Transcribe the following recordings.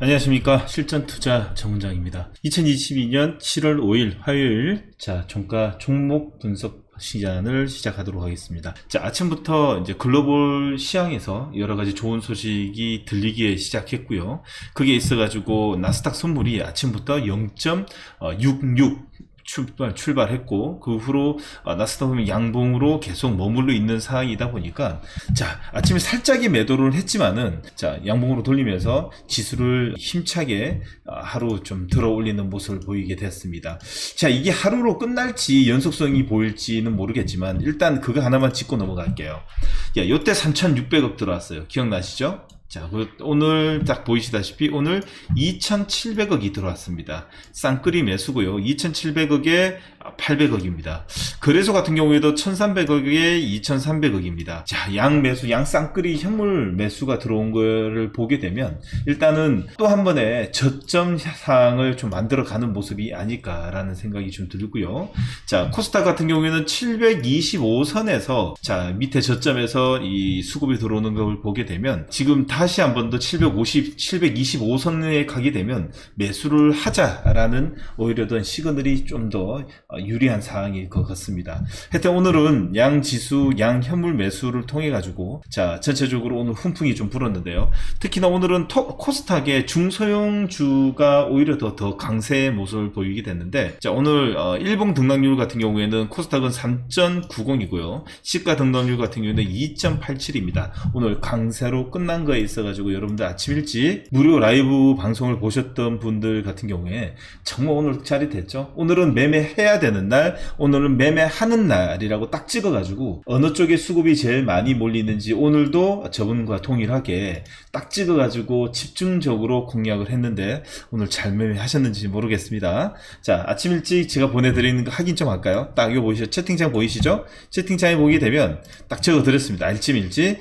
안녕하십니까 실전 투자 정문장입니다. 2022년 7월 5일 화요일 자 종가 종목 분석 시간을 시작하도록 하겠습니다. 자 아침부터 이제 글로벌 시장에서 여러 가지 좋은 소식이 들리기 시작했고요. 그게 있어가지고 나스닥 선물이 아침부터 0.66 출발, 출발했고, 그 후로, 어, 나스닥은 양봉으로 계속 머물러 있는 상황이다 보니까, 자, 아침에 살짝의 매도를 했지만은, 자, 양봉으로 돌리면서 지수를 힘차게 어, 하루 좀 들어 올리는 모습을 보이게 됐습니다. 자, 이게 하루로 끝날지 연속성이 보일지는 모르겠지만, 일단 그거 하나만 짚고 넘어갈게요. 야, 요때 3,600억 들어왔어요. 기억나시죠? 자, 그 오늘 딱 보이시다시피 오늘 2,700억이 들어왔습니다. 쌍끌이 매수고요. 2,700억에 800억입니다. 거래소 같은 경우에도 1,300억에 2,300억입니다. 자, 양 매수, 양 쌍끌이 현물 매수가 들어온 거를 보게 되면 일단은 또 한 번에 저점 상을 좀 만들어 가는 모습이 아닐까라는 생각이 좀 들고요. 자, 코스닥 같은 경우에는 725선에서 자, 밑에 저점에서 이 수급이 들어오는 걸 보게 되면 지금 다시 한 번 더 750, 725선에 가게 되면 매수를 하자라는 오히려 더 시그널이 좀 더 유리한 상황일 것 같습니다. 하여튼 오늘은 양 지수, 양 현물 매수를 통해 가지고 자, 전체적으로 오늘 훈풍이 좀 불었는데요. 특히나 오늘은 토- 코스닥의 중소형주가 오히려 더, 더 강세의 모습을 보이게 됐는데 자, 오늘 어, 일봉 등락률 같은 경우에는 코스닥은 3.90이고요. 시가 등락률 같은 경우에는 2.87입니다. 오늘 강세로 끝난 거에 있어가지고 여러분들 아침 일찍 무료 라이브 방송을 보셨던 분들 같은 경우에 정말 오늘 짜릿했죠. 오늘은 매매해야 되는 날, 오늘은 매매하는 날이라고 딱 찍어가지고 어느 쪽에 수급이 제일 많이 몰리는지 오늘도 저분과 동일하게 딱 찍어가지고 집중적으로 공략을 했는데 오늘 잘 매매하셨는지 모르겠습니다. 자, 아침 일찍 제가 보내드리는 거 확인 좀 할까요? 딱 이거 보이시죠? 채팅창 보이시죠? 채팅창에 보게 되면 딱 적어드렸습니다. 알찜일지.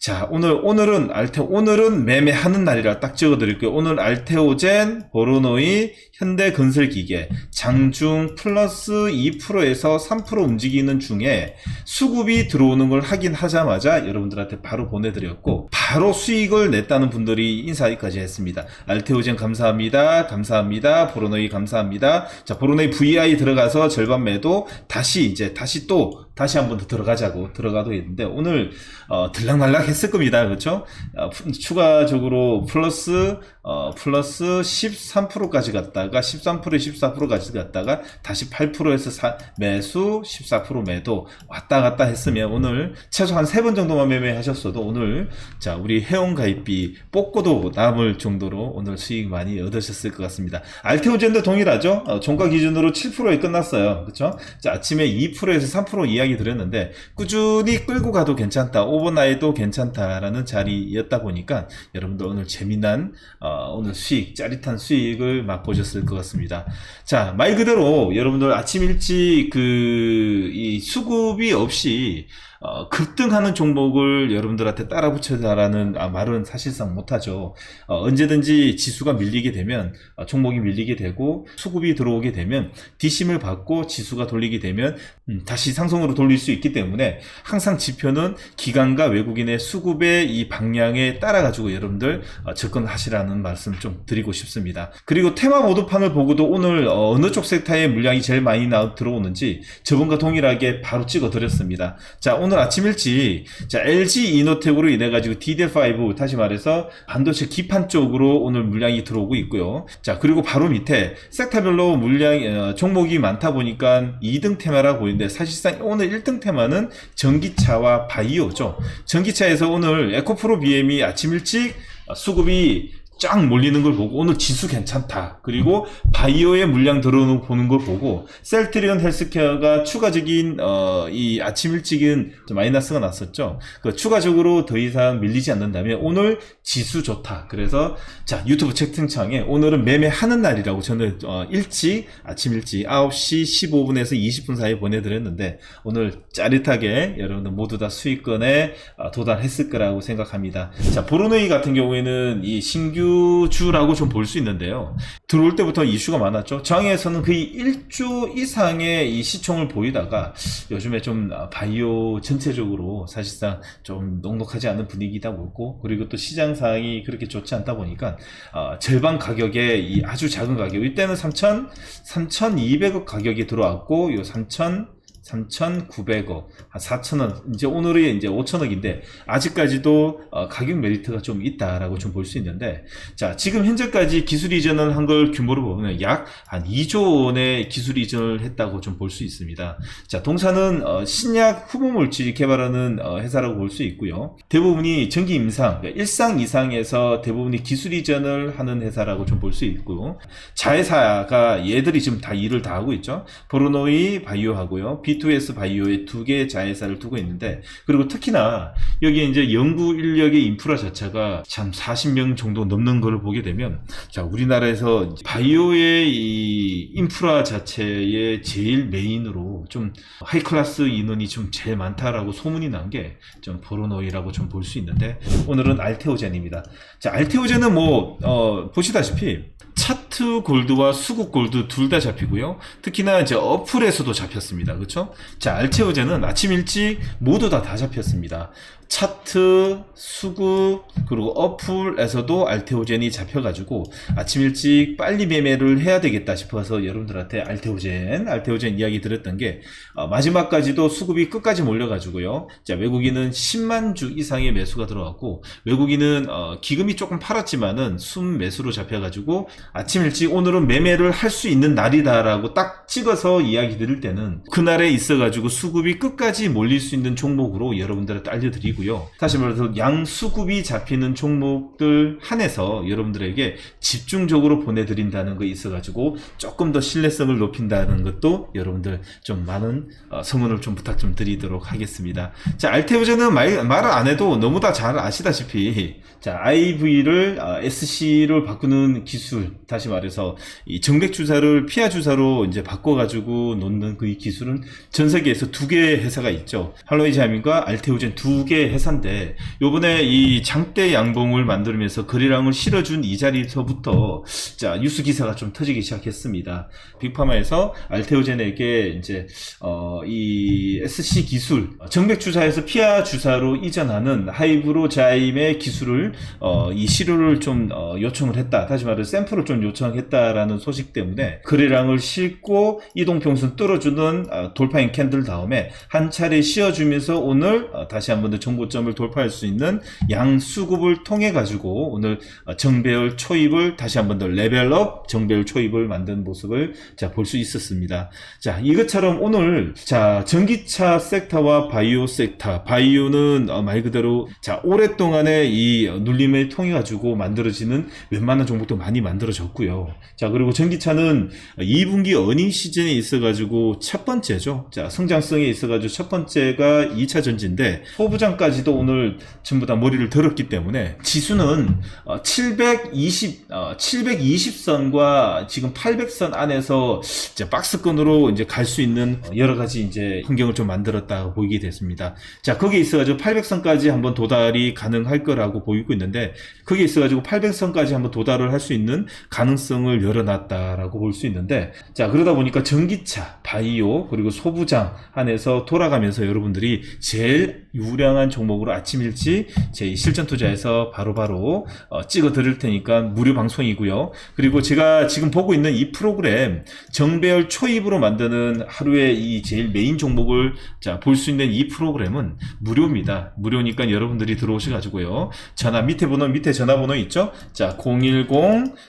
자, 오늘, 오늘은 알테, 오늘은 매매하는 날이라 딱 적어 드릴게요. 오늘 알테오젠, 보로노이, 현대 건설기계, 장중 플러스 2%에서 3% 움직이는 중에 수급이 들어오는 걸 확인하자마자 여러분들한테 바로 보내드렸고, 바로 수익을 냈다는 분들이 인사까지 했습니다. 알테오젠 감사합니다. 감사합니다. 보로노이 감사합니다. 자, 보로노이 VI 들어가서 절반 매도, 다시 이제, 다시 또, 다시 한 번 더 들어가자고 들어가도 있는데, 오늘, 어, 들락날락 했을 겁니다. 그렇죠? 어, 푸- 추가적으로 플러스 어, 플러스 13%까지 갔다가 13% 14%까지 갔다가 다시 8%에서 사- 매수 14% 매도 왔다 갔다 했으면 오늘 최소 한 세 번 정도만 매매하셨어도 오늘 자 우리 회원 가입비 뽑고도 남을 정도로 오늘 수익 많이 얻으셨을 것 같습니다. 알테오젠도 동일하죠. 어, 종가 기준으로 7%에 끝났어요. 그렇죠? 자 아침에 2%에서 3%이 야기 드렸는데 꾸준히 끌고 가도 괜찮다. 오버나이도 괜찮다라는 자리였다 보니까 여러분들 오늘 재미난 어, 오늘 수익 짜릿한 수익을 맛보셨을 것 같습니다. 자말 그대로 여러분들 아침 일찍 그 이 수급이 없이 어, 급등하는 종목을 여러분들한테 따라 붙여달라는 아, 말은 사실상 못하죠. 어, 언제든지 지수가 밀리게 되면 어, 종목이 밀리게 되고 수급이 들어오게 되면 뒷심을 받고 지수가 돌리게 되면 음, 다시 상승으로 돌릴 수 있기 때문에 항상 지표는 기관과 외국인의 수급의 이 방향에 따라 가지고 여러분들 어, 접근하시라는 말씀 좀 드리고 싶습니다. 그리고 테마 모드판을 보고도 오늘 어, 어느 쪽 섹터의 물량이 제일 많이 나 들어오는지 저번과 동일하게 바로 찍어 드렸습니다. 자 오늘 아침 일찍 자 LG 이노텍으로 인해 가지고 DDR5 다시 말해서 반도체 기판 쪽으로 오늘 물량이 들어오고 있고요. 자 그리고 바로 밑에 섹터별로 물량 어, 종목이 많다 보니까 2등 테마라 보이는데 사실상 오늘 1등 테마는 전기차와 바이오죠. 전기차에서 오늘 에코프로 BM이 아침 일찍 어, 수급이 쫙 몰리는 걸 보고 오늘 지수 괜찮다. 그리고 바이오의 물량 들어오는 거 보는 걸 보고 셀트리온 헬스케어가 추가적인 어, 이 아침 일찍은 좀 마이너스가 났었죠. 그 추가적으로 더 이상 밀리지 않는다면 오늘 지수 좋다. 그래서 자 유튜브 채팅창에 오늘은 매매하는 날이라고 저는 어, 일찍 아침 일찍 9시 15분에서 20분 사이에 보내드렸는데 오늘 짜릿하게 여러분들 모두 다 수익권에 어, 도달했을 거라고 생각합니다. 자 보르네이 같은 경우에는 이 신규 이슈주라고 좀 볼 수 있는데요. 들어올 때부터 이슈가 많았죠. 장에서는 거의 1조 이상의 이 시총을 보이다가 요즘에 좀 바이오 전체적으로 사실상 좀 녹록하지 않은 분위기다 보고 그리고 또 시장 상황이 그렇게 좋지 않다 보니까 어, 절반 가격에 이 아주 작은 가격 이때는 3천 3,200억 가격이 들어왔고 요 3천 3,900억, 한 4,000원, 이제 오늘이 이제 5,000억인데, 아직까지도 어, 가격 메리트가 좀 있다라고 좀 볼 수 있는데, 자, 지금 현재까지 기술 이전을 한 걸 규모로 보면 약 한 2조 원의 기술 이전을 했다고 좀 볼 수 있습니다. 자, 동사는 어, 신약 후보물질 개발하는 어, 회사라고 볼 수 있고요. 대부분이 전기 임상, 그러니까 일상 이상에서 대부분이 기술 이전을 하는 회사라고 좀 볼 수 있고요. 자회사가 얘들이 지금 다 일을 다 하고 있죠. 보로노이 바이오하고요. B2S 바이오의 두 개의 자회사를 두고 있는데 그리고 특히나 여기에 이제 연구 인력의 인프라 자체가 참 40명 정도 넘는 걸 보게 되면 자 우리나라에서 바이오의 이 인프라 자체의 제일 메인으로 좀 하이 클래스 인원이 좀 제일 많다라고 소문이 난 게 좀 보로노이라고 좀 볼 수 있는데 오늘은 알테오젠입니다. 자 알테오젠은 뭐 어, 보시다시피 차트 골드와 수국 골드 둘 다 잡히고요. 특히나 이제 어플에서도 잡혔습니다. 그렇죠? 자, 알체오제는 아침 일찍 모두 다 다 잡혔습니다. 차트, 수급, 그리고 어플에서도 알테오젠이 잡혀가지고 아침 일찍 빨리 매매를 해야 되겠다 싶어서 여러분들한테 알테오젠, 알테오젠 이야기 드렸던 게 어, 마지막까지도 수급이 끝까지 몰려가지고요. 자, 외국인은 10만 주 이상의 매수가 들어왔고 외국인은 어, 기금이 조금 팔았지만은 순 매수로 잡혀가지고 아침 일찍 오늘은 매매를 할 수 있는 날이다라고 딱 찍어서 이야기 드릴 때는 그날에 있어가지고 수급이 끝까지 몰릴 수 있는 종목으로 여러분들한테 알려드리고 요. 다시 말해서 양수급이 잡히는 종목들 한해서 여러분들에게 집중적으로 보내드린다는 거 있어가지고 조금 더 신뢰성을 높인다는 것도 여러분들 좀 많은 어, 성원을 좀 부탁 좀 드리도록 하겠습니다. 자, 알테오제는 말, 말을 안 해도 너무 다 잘 아시다시피 자, IV를 SC를 바꾸는 기술, 다시 말해서 이 정맥 주사를 피하 주사로 이제 바꿔가지고 놓는 그이 기술은 전 세계에서 두 개의 회사가 있죠. 할로이자민과 알테오젠 두 개의 회사인데 요번에 이 장대 양봉을 만들면서 거래량을 실어준 이 자리에서부터 자 뉴스 기사가 좀 터지기 시작했습니다. 빅파마에서 알테오젠에게 이제 어, 이 SC 기술 정맥 주사에서 피하 주사로 이전하는 하이브로 자임의 기술을 어, 이 시료를 좀 어, 요청을 했다. 다시 말해 샘플을 좀 요청했다라는 소식 때문에 거래량을 싣고 이동평선 뚫어주는 어, 돌파인 캔들 다음에 한 차례 씌워주면서 오늘 어, 다시 한번 더 정 고점을 돌파할 수 있는 양수급을 통해 가지고 오늘 어, 정배열 초입을 다시 한번 더 레벨업 정배열 초입을 만든 모습을 자 볼 수 있었습니다. 자 이것처럼 오늘 자 전기차 섹터와 바이오 섹터 바이오는 어, 말 그대로 자 오랫동안의 이 어, 눌림을 통해 가지고 만들어지는 웬만한 종목도 많이 만들어졌고요. 자 그리고 전기차는 2분기 어닝 시즌에 있어 가지고 첫 번째죠. 자 성장성에 있어 가지고 첫 번째가 2차 전지인데 소부장까지 도 오늘 전부 다 머리를 들었기 때문에 지수는 어, 720 어, 720선과 지금 800선 안에서 이제 박스권으로 이제 갈 수 있는 여러 가지 이제 환경을 좀 만들었다고 보이게 됐습니다. 자, 거기에 있어가지고 800선까지 한번 도달이 가능할 거라고 보이고 있는데, 거기에 있어가지고 800선까지 한번 도달을 할 수 있는 가능성을 열어놨다라고 볼 수 있는데, 자, 그러다 보니까 전기차, 바이오, 그리고 소부장 안에서 돌아가면서 여러분들이 제일 유량한 종목으로 아침 일찍 제 실전 투자에서 바로 바로 어, 찍어 드릴 테니까 무료 방송이고요. 그리고 제가 지금 보고 있는 이 프로그램 정배열 초입으로 만드는 하루에 이 제일 메인 종목을 자, 볼수 있는 이 프로그램은 무료입니다. 무료니까 여러분들이 들어오셔 가지고요. 전화 밑에 번호 밑에 전화번호 있죠? 자, 010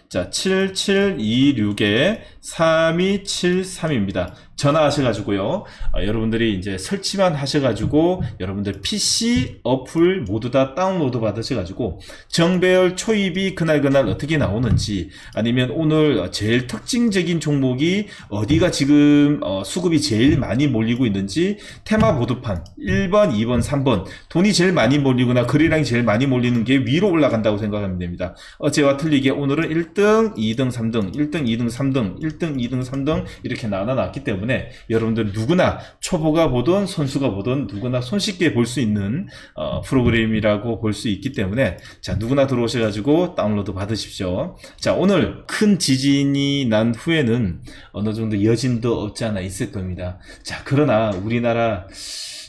자, 7726에 3273입니다. 전화하셔가지고요. 어, 여러분들이 이제 설치만 하셔가지고 여러분들 PC 어플 모두 다 다운로드 받으셔가지고 정배열 초입이 그날 그날 어떻게 나오는지 아니면 오늘 제일 특징적인 종목이 어디가 지금 어, 수급이 제일 많이 몰리고 있는지 테마 보드판 1번, 2번, 3번 돈이 제일 많이 몰리거나 거래량이 제일 많이 몰리는 게 위로 올라간다고 생각하면 됩니다. 어제와 틀리게 오늘은 1등, 2등, 3등, 1등, 2등, 3등, 1등, 2등, 3등 이렇게 나눠놨기 때문에 때문에 여러분들 누구나 초보가 보든 선수가 보든 누구나 손쉽게 볼 수 있는 어, 프로그램이라고 볼 수 있기 때문에 자 누구나 들어오셔가지고 다운로드 받으십시오. 자 오늘 큰 지진이 난 후에는 어느 정도 여진도 없지 않아 있을 겁니다. 자 그러나 우리나라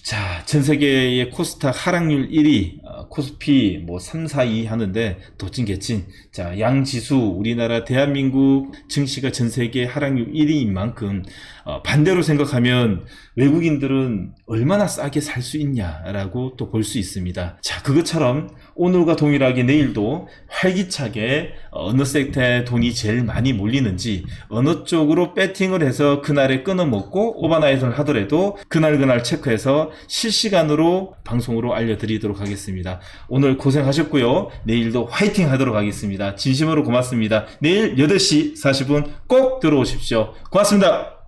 자, 전 세계의 코스닥 하락률 1위, 어, 코스피 뭐 3, 4, 2 하는데 도찐 개찐. 자, 양지수 우리나라 대한민국 증시가 전 세계 하락률 1위인 만큼 어, 반대로 생각하면 외국인들은 얼마나 싸게 살 수 있냐라고 또 볼 수 있습니다. 자, 그것처럼 오늘과 동일하게 내일도 활기차게 어느 섹터에 돈이 제일 많이 몰리는지 어느 쪽으로 배팅을 해서 그날에 끊어먹고 오버나잇을 하더라도 그날 그날 체크해서 실시간으로 방송으로 알려드리도록 하겠습니다. 오늘 고생하셨고요. 내일도 화이팅 하도록 하겠습니다. 진심으로 고맙습니다. 내일 8시 40분 꼭 들어오십시오. 고맙습니다.